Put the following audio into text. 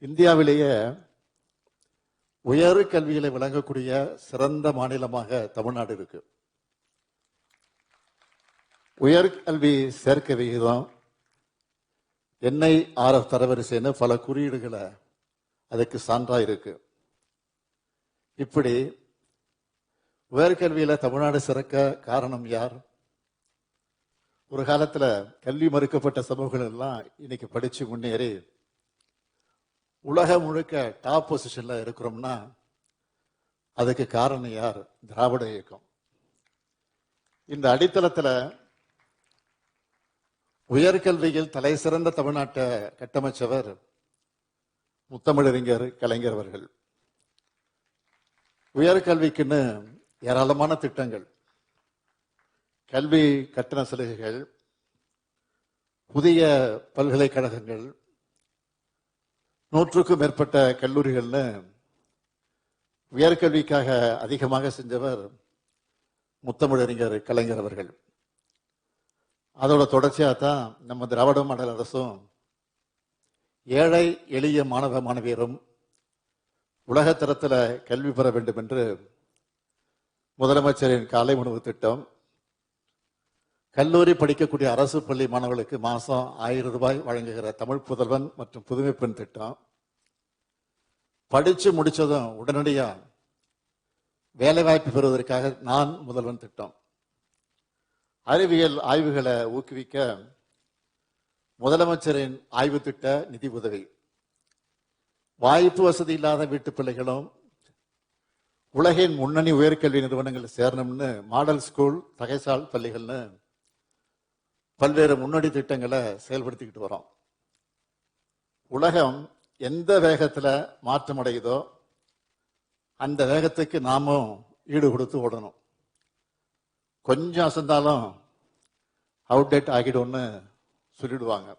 இந்தியாவிலேயே உயர் கல்விகளை வழங்கக்கூடிய சிறந்த மாநிலமாக தமிழ்நாடு இருக்கு. உயர்கல்வி சேர்க்கை விகிதம் என்ஐ ஆர்எஃப் தரவரிசைன்னு பல குறியீடுகளை அதுக்கு சான்றாக இருக்கு. இப்படி உயர்கல்வியில் தமிழ்நாடு சிறக்க காரணம் யார்? ஒரு காலத்தில் கல்வி மறுக்கப்பட்ட சமூகங்கள் எல்லாம் இன்னைக்கு படித்து முன்னேறி உலகம் முழுக்க டாப் பொசிஷன்ல இருக்கிறோம்னா அதுக்கு காரணம் யார்? திராவிட இயக்கம். இந்த அடித்தளத்தில் உயர்கல்வியில் தலை சிறந்த தமிழ்நாட்டை கட்டமைச்சவர் முத்தமிழறிஞர் கலைஞர் அவர்கள். உயர்கல்விக்குன்னு ஏராளமான திட்டங்கள். கல்வி கட்டண சலுகைகள் புதிய பல்கலைக்கழகங்கள் நூற்றுக்கும் மேற்பட்ட கல்லூரிகளில் உயர்கல்விக்காக அதிகமாக செஞ்சவர் முத்தமிழறிஞர் கலைஞர் அவர்கள். அதோட தொடர்ச்சியாக தான் நம்ம திராவிட மாடல் அரசும் ஏழை எளிய மாணவ மாணவியரும் உலகத்தரத்தில் கல்வி பெற வேண்டும் என்று முதலமைச்சரின் காலை உணவு திட்டம் கல்லூரி படிக்கக்கூடிய அரசு பள்ளி மாணவர்களுக்கு மாசம் ஆயிரம் ரூபாய் வழங்குகிற தமிழ் புதல்வன் மற்றும் புதுமை பெண் திட்டம். படிச்சு முடிச்சதும் உடனடியாக வேலை வாய்ப்பு பெறுவதற்காக நான் முதல்வன் திட்டம். அறிவியல் ஆய்வுகளை ஊக்குவிக்க முதலமைச்சரின் ஆய்வு திட்ட நிதி உதவி. வாய்ப்பு வசதி இல்லாத வீட்டு பிள்ளைகளும் உலகின் முன்னணி உயர்கல்வி நிறுவனங்கள் சேரணும்னு மாடல் ஸ்கூல் தகைசால் பள்ளிகள்னு பல்வேறு முன்னோடி திட்டங்களை செயல்படுத்திக்கிட்டு வரோம். உலகம் எந்த வேகத்தில் மாற்றம் அடையுதோ அந்த வேகத்துக்கு நாமும் ஈடு கொடுத்து ஓடணும். கொஞ்சம் அசந்தாலும் அவுடேட் ஆகிடும்னு சொல்லிடுவாங்க.